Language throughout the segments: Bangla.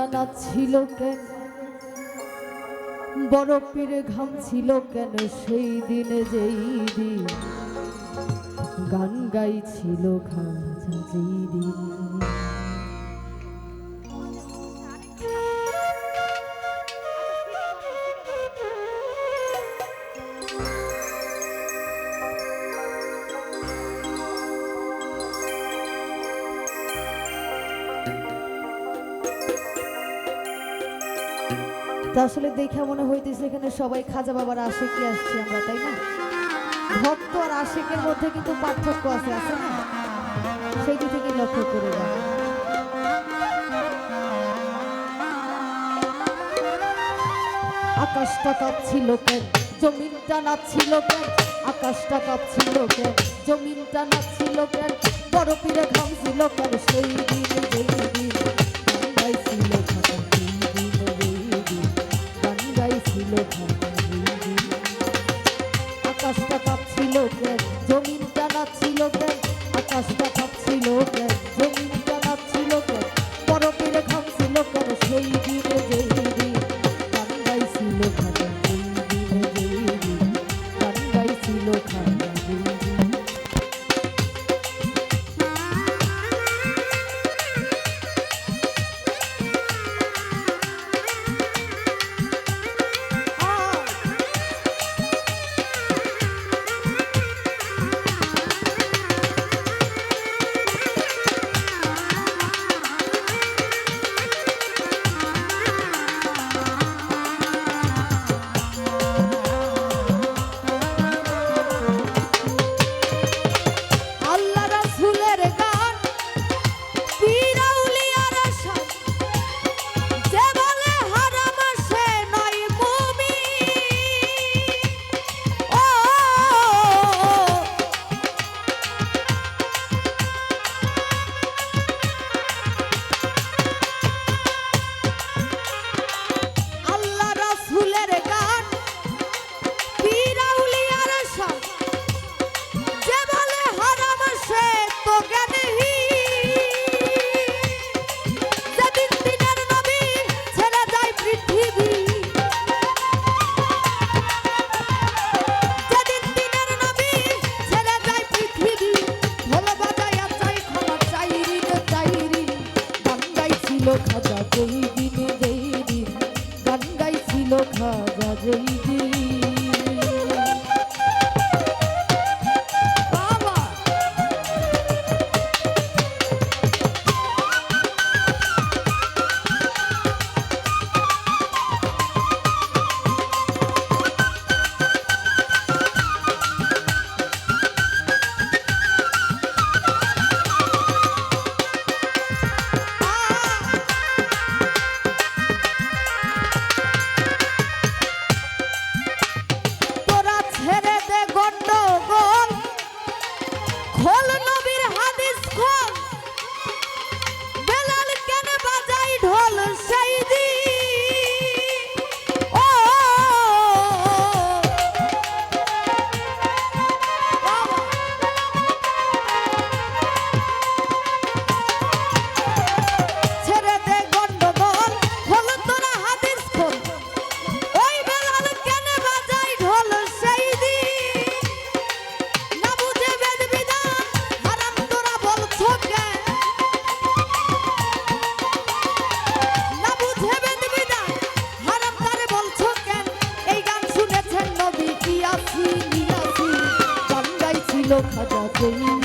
জানা ছিল কেন? বরফের ঘাম ছিল কেন? সেই দিনে যেই দিন গান গাইছিল ঘাম যেই দিন। তা আসলে দেখে মনে হইতেছে এখানে সবাই খাজা বাবার আশেকি আসছি আমরা, তাই না? ভক্ত আর আশেকের মধ্যে কিন্তু পার্থক্য আছে আছে না? সেইটি থেকে লক্ষ্য করে যাবে আকাশটা কাঁপছিল কেন? জমিনটা নাচছিল কেন? আকাশটা কাঁপছিল কেন? জমিনটা নাচছিল কেন? বড় পীরে ঘামছিল কেন? সেই দিন খাজা জহিদিনে যেই দিন গান খাজা জহিদিন 他家嘴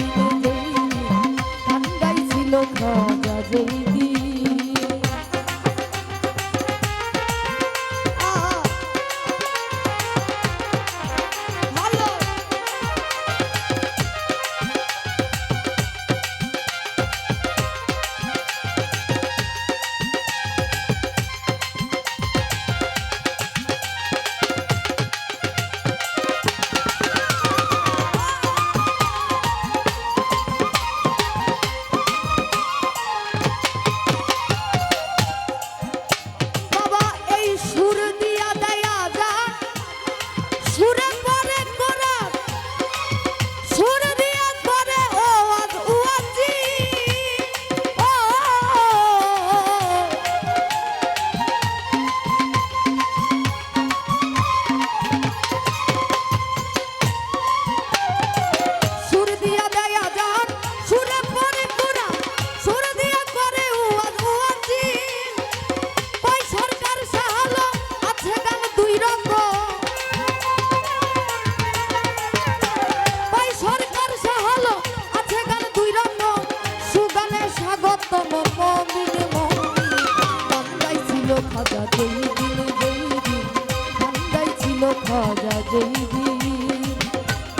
খরা জৈবী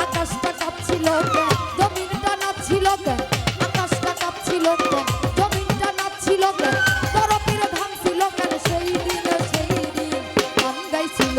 আকাশটা কাঁপছিল জমিনটা নাচছিল আকাশটা কাঁপছিল জমিনটা নাচছিল তরফের ভাঙছিল কেন? সেই দিন সেই দিন গান গাইছিল